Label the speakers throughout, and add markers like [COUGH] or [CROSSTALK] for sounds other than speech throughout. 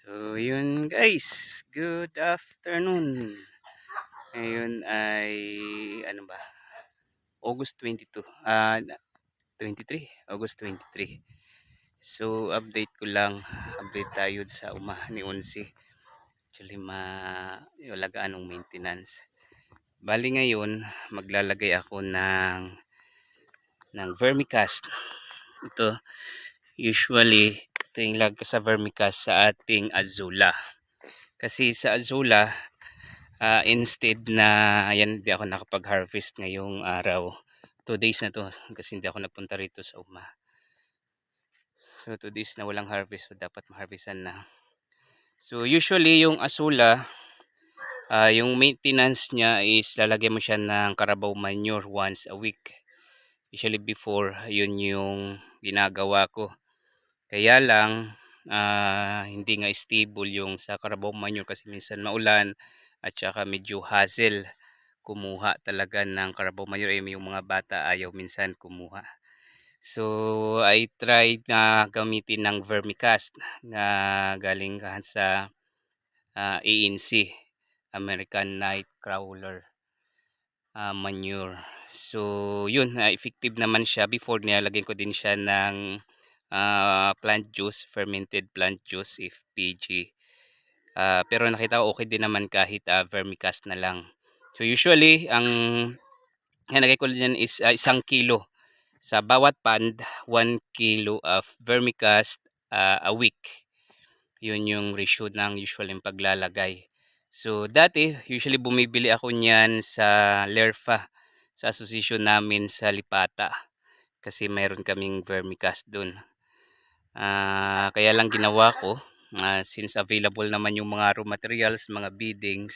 Speaker 1: So, yun guys. Good afternoon. Ngayon ay, ano ba? August 22. Ah, 23. August 23. So, update ko lang. Update tayo sa uma ni Unsi. Actually, ma alagaan ng maintenance. Bali ngayon, maglalagay ako ng ng vermicast. Ito, usually, yung lag ko sa vermicast sa ating azula. Kasi sa azula, ah, instead na, ayan, hindi ako nakapag-harvest ngayong araw. 2 days na to kasi hindi ako nagpunta rito sa uma. So 2 days na walang harvest so dapat maharvestan na. So usually yung asula ah, yung maintenance niya is lalagyan mo siya ng carabao manure once a week. Usually before yun yung ginagawa ko. Kaya lang ah, hindi nga stable yung sa carabao manure kasi minsan maulan at saka medyo hassle kumuha talaga ng carabao manure eh, yung mga bata ayaw minsan kumuha. So, I tried na gamitin ng vermicast na galing sa ah, ANC, American Nightcrawler ah, manure. So, yun, ah, effective naman siya. Before nilalagyan ko din siya ng ah, plant juice, fermented plant juice, FPG. Ah, pero nakita ko okay din naman kahit ah, vermicast na lang. So, usually, ang nilagay ko dyan is ah, isang kilo. Sa bawat pond 1 kilo of vermicast ah, a week. Yun yung ratio ng usual yung paglalagay. So dati usually bumibili ako niyan sa Lerfa sa association namin sa Lipata. Kasi mayroon kaming vermicast dun Ah, kaya lang ginawa ko ah, since available naman yung mga raw materials mga beadings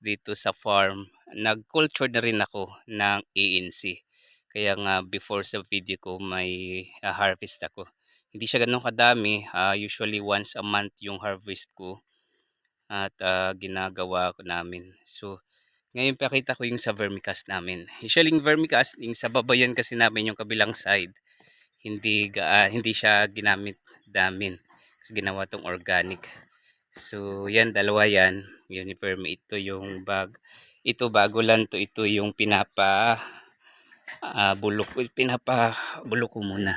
Speaker 1: dito sa farm nag-culture na rin ako ng ANC kaya nga before sa video ko may ah, harvest ako. Hindi siya ganun kadami. ah, usually once a month yung harvest ko at ah, ginagawa ko namin. So ngayon pakita ko yung sa vermicast namin. Usually yung vermicast, yung sa babayan kasi namin yung kabilang side, hindi ah, hindi siya ginamit damin. Kasi ginawa tong organic. So yan dalawa yan. Vermi. Ito yung bag. Ito bago lang to. Ito yung pinapa ah, bulok pinapabulok ko muna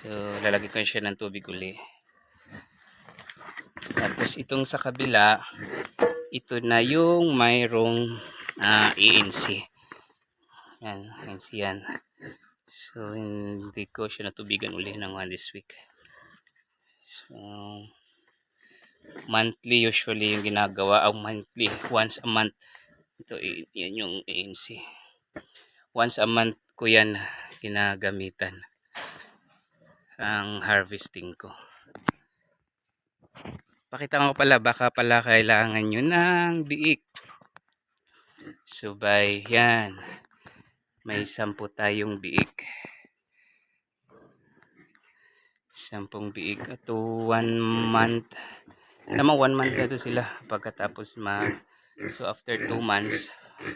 Speaker 1: so lalagyan ko siya ng tubig uli tapos itong sa kabila ito na yung mayroong ah, ANC yan ANC yan. So hindi ko siya natubigan uli ng one this week. So monthly usually yung ginagawa. Ang monthly once a month. Ito i- yan yung ANC once a month ko yan ginagamitan. Ang harvesting ko. Pakita ko pala baka pala kailangan nyo ng biik. So by yan may sampu tayong biik. Sampung biik ato one month. Tama, one month na to sila pagkatapos ma so after two months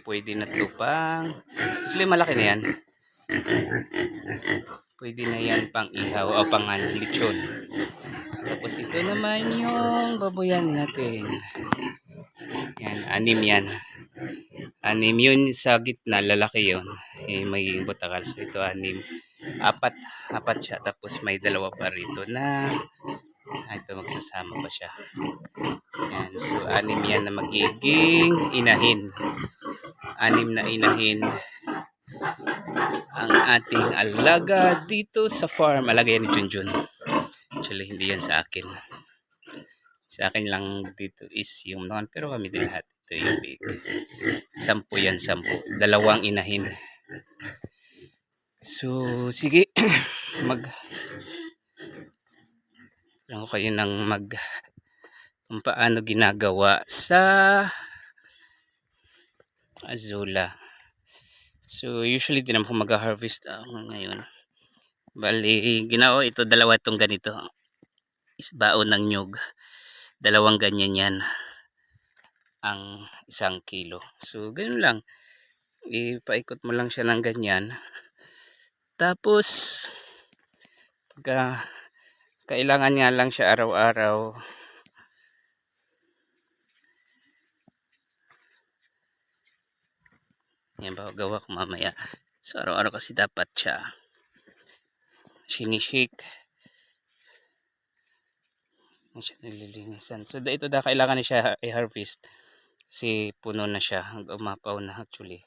Speaker 1: pwede na to pang actually malaki na yan. Pwede na yan pang ihaw o pang ano, lechon. Tapos ito naman yung baboyan natin. Yan anim yan. Anim yun sa gitna lalaki yun eh, may butakal so ito anim apat apat siya tapos may dalawa pa rito na ah, ito magsasama pa siya yan so anim yan na magiging inahin anim na inahin ang ating alaga dito sa farm. Alaga yan ni Junjun. Actually, hindi yan sa akin. Sa akin lang dito is yung noon. Pero kami din lahat. Ito yung big. Sampu yan, sampu. Dalawang inahin. So, sige. [COUGHS] mag... Lang kayo ng mag... Kung paano ginagawa sa Azula. So, usually din naman mag-harvest ako ngayon. Bali, ginawa ito, dalawa itong ganito. Isbaon ng nyug. Dalawang ganyan yan. Ang isang kilo. So, ganun lang. Ipaikot mo lang siya ng ganyan. Tapos, pagka Kailangan nga lang siya araw-araw. Yan ba, gawa ko mamaya. So, araw-araw kasi dapat siya sinishake. Yan siya nililinisan. So, ito da kailangan na siya i-harvest. Kasi puno na siya. Umapaw na actually.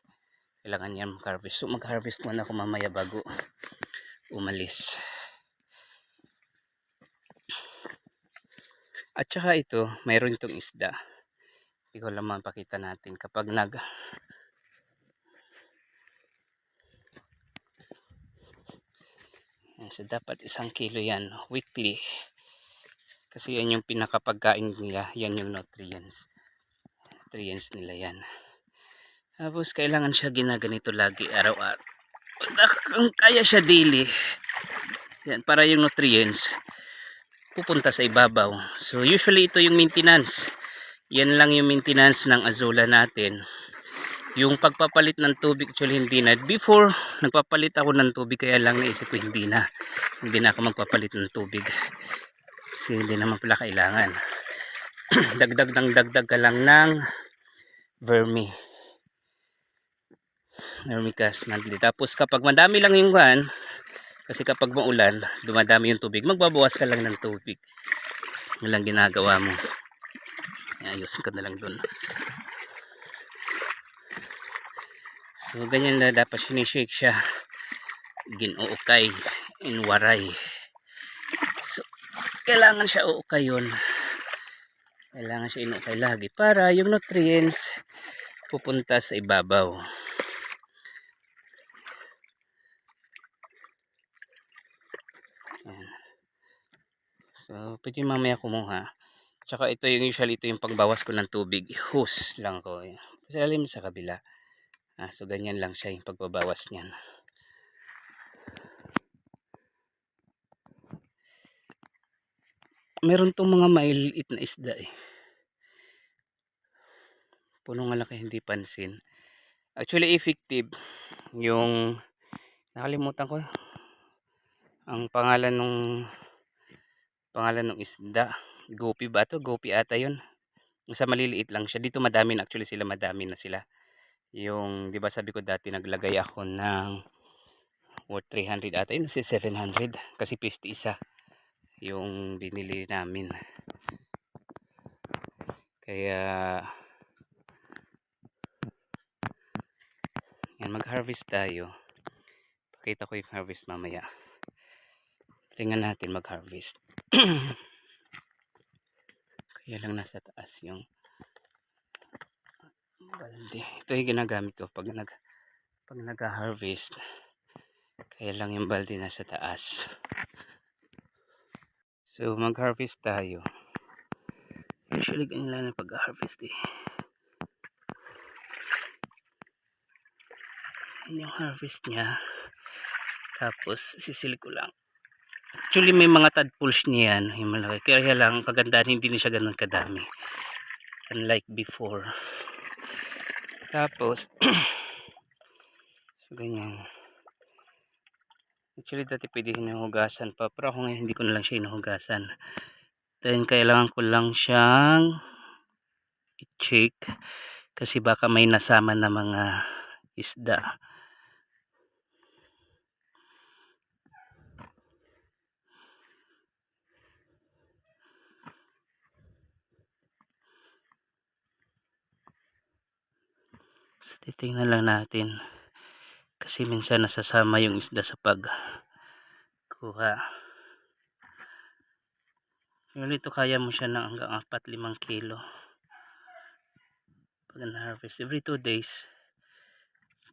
Speaker 1: Kailangan niya mag-harvest. So, mag-harvest muna ako mamaya bago umalis. At saka ito, mayroon itong isda. Hindi ko lang mapakita natin kapag nag Yan, So, dapat isang kilo yan weekly. Kasi yan yung pinakapagkain nila. Yan yung nutrients. Nutrients nila yan. Tapos, kailangan siya ginaganito lagi araw-araw. Kung kaya siya daily. Yan, para yung nutrients pupunta sa ibabaw. So, usually ito yung maintenance. Yan lang yung maintenance ng azula natin. Yung pagpapalit ng tubig, actually hindi na. Before, nagpapalit ako ng tubig, kaya lang naisip ko hindi na. Hindi na ako magpapalit ng tubig. Kasi hindi naman pala kailangan. [CLEARS THROAT] dagdag ng dagdag ka lang ng vermi. Vermicast monthly. Tapos kapag madami lang yung kan, kasi kapag maulan, dumadami yung tubig, magbabawas ka lang ng tubig. Yun lang ginagawa mo. Ayusin ko na lang dun. So, ganyan na dapat sinishake siya. Ginuukay in waray. So, kailangan siya uukay yun. Kailangan siya inuukay lagi para yung nutrients pupunta sa ibabaw. So, pwede mamaya kumuha. Tsaka ito yung usually ito yung pagbawas ko ng tubig. Hose lang ko. Sa lalim sa kabila. Ah, so ganyan lang siya yung pagbabawas niyan. Meron tong mga mailiit na isda eh. Puno nga lang hindi pansin. Actually effective yung nakalimutan ko ang pangalan nung pangalan ng isda. Gopi ba to? Gopi ata yun. Sa maliliit lang siya. Dito madami na actually sila madami na sila. Yung 'di ba sabi ko dati naglagay ako ng worth 300 ata yun si 700 kasi 50 isa yung binili namin. Kaya yan mag-harvest tayo. Pakita ko yung harvest mamaya. Tingnan natin mag-harvest. [CLEARS THROAT] Kaya lang nasa taas yung balde. Ito yung ginagamit ko pag nag pag nag-harvest. Kaya lang yung balde nasa taas. So mag-harvest tayo. Usually ganyan lang ang pag-harvest eh. Yung harvest niya. Tapos sisili ko lang. Actually may mga tadpoles niya yan. Yung malaki. Kaya lang kagandahan hindi na siya ganun kadami. Unlike before. Tapos [CLEARS THROAT] so ganyan. Actually dati pwede hinuhugasan pa. Pero ako ngayon hindi ko na lang siya hinuhugasan. Then kailangan ko lang siyang i-check. Kasi baka may nasama na mga isda. Titingnan lang natin. Kasi minsan nasasama yung isda sa pag kuha. Yung ito kaya mo siya ng hanggang 4-5 kilo. Pag na-harvest. Every 2 days.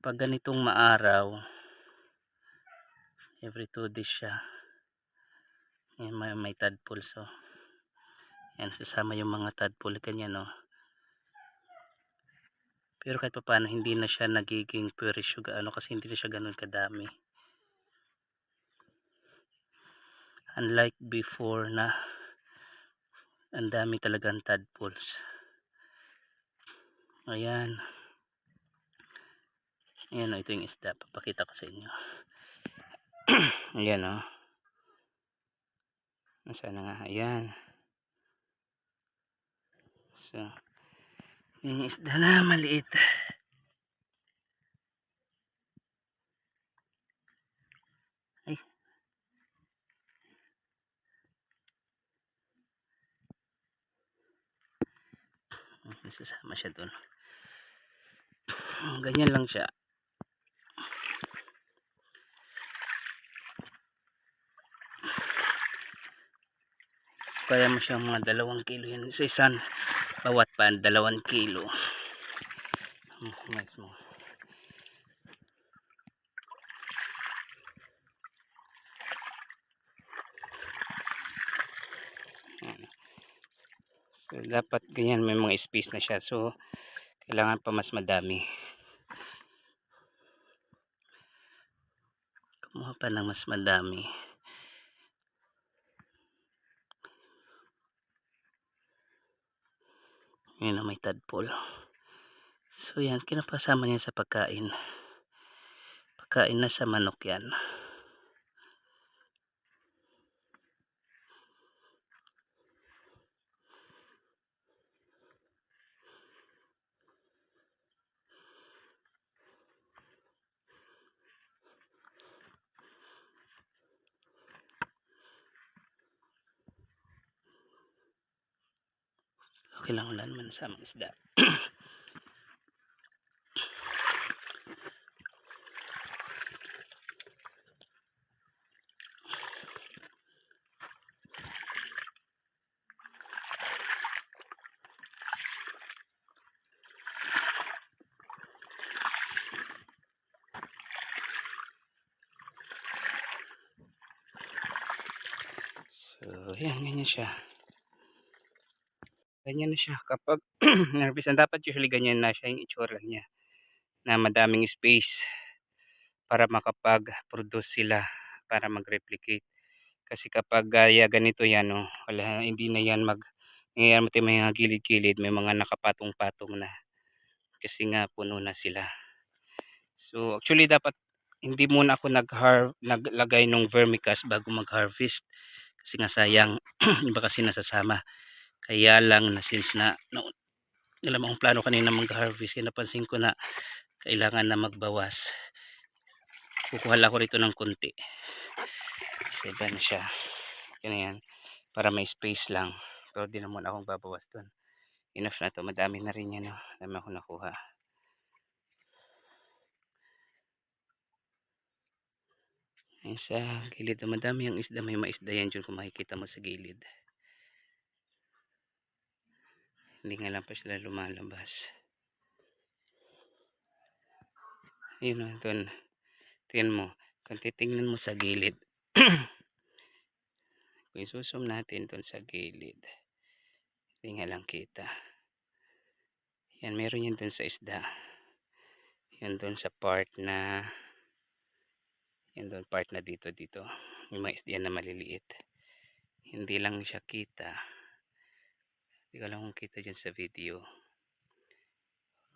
Speaker 1: Pag ganitong maaraw. Every 2 days siya. May, may tadpole. So, yan, sasama yung mga tadpole kanya, no. Pero kahit pa paano, hindi na siya nagiging purish yung ano kasi hindi na siya ganun kadami. Unlike before na ang dami talagang tadpoles. Ayan. Ayan ito yung isda. Papakita ko sa inyo. [CLEARS THROAT] Ayan o. Nasaan na nga? Ayan. So, yung isda na maliit. Ay. Sasama siya doon. Ganyan lang siya. Kaya mo siyang mga dalawang kilo yan sa isan. Bawat pan, dalawang kilo. Hmm, Nice mo. Hmm. So, dapat ganyan may mga space na siya. So, kailangan pa mas madami. Kumuha pa ng mas madami. Yun na may tadpole. So yan, kinapasama niya sa pagkain. Pagkain na sa manok yan. Okay lang wala naman sa mga isda. So, yan, ganyan siya. Ganyan na siya. Kapag [CLEARS THROAT] narbisan, dapat usually ganyan na siya yung itsura niya. Na madaming space para makapag-produce sila para mag-replicate. Kasi kapag gaya ganito yan, oh, wala, hindi na yan mag ngayon mo may mga gilid-gilid, may mga nakapatong-patong na. Kasi nga puno na sila. So actually dapat hindi muna ako nag naglagay ng vermicast bago mag-harvest. Kasi nga sayang, [CLEARS THROAT] iba kasi. Kaya lang na since na no, alam akong plano kanina mag-harvest, kaya napansin ko na kailangan na magbawas. Kukuha lang ako rito ng konti. Kasi iba na siya. Yan yan. Para may space lang. Pero di naman akong babawas doon. Enough na to. Madami na rin yan. Oh. Dami ako nakuha. Ayan sa gilid. Madami ang isda. May maisda yan dyan kung makikita mo sa gilid. Hindi nga lang pa sila lumalabas. Yun o, doon. Tingnan mo. Kung titingnan mo sa gilid. [CLEARS THROAT] Kung isusum natin doon sa gilid. Hindi nga lang kita. Yan, meron yan doon sa isda. Yan doon sa part na yan doon part na dito dito. May mga isda na maliliit. Hindi lang siya kita. Hindi ko lang kung kita dyan sa video.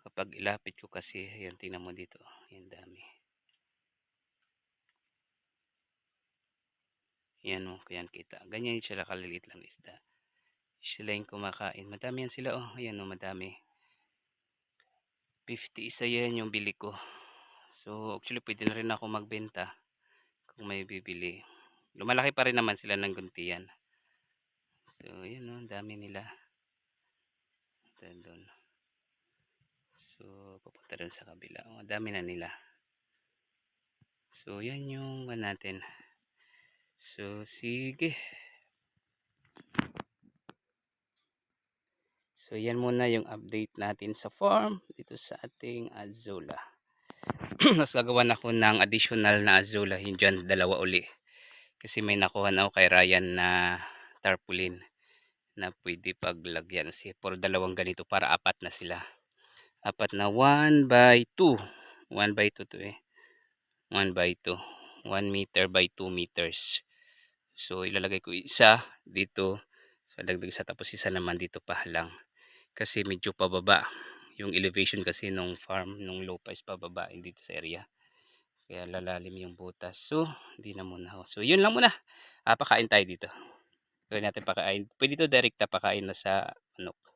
Speaker 1: Kapag ilapit ko kasi, yan tingnan mo dito. Yan dami. Yan o, kaya kita. Ganyan sila kaliliit lang isda. Sila yung kumakain. Madami yan sila oh. Ayan o, madami. 50 isa yan yung bili ko. So, actually pwede na rin ako magbenta kung may bibili. Lumalaki pa rin naman sila ng guntiyan. So, yun o, dami nila. Doon. So, papunta rin sa kabila. O, dami na nila. So, yan yung natin. So, sige. So, yan muna yung update natin sa farm dito sa ating Azula. [CLEARS THROAT] Mas gagawa na ako ng additional na Azula. Yun dyan, dalawa uli. Kasi may nakuha na ako kay Ryan na tarpaulin na pwede paglagyan. Kasi for dalawang ganito para apat na sila. Apat na 1 by 2. 1 by 2 to eh. 1 by 2. 1 meter by 2 meters. So ilalagay ko isa dito. So dagdag isa tapos isa naman dito pa lang. Kasi medyo pababa. Yung elevation kasi nung farm, nung low is pababa dito sa area. Kaya lalalim yung butas. So, hindi na muna. So, yun lang muna. Ah, pakain tayo dito try natin pakain. Pwede to direkta pakain na sa manok.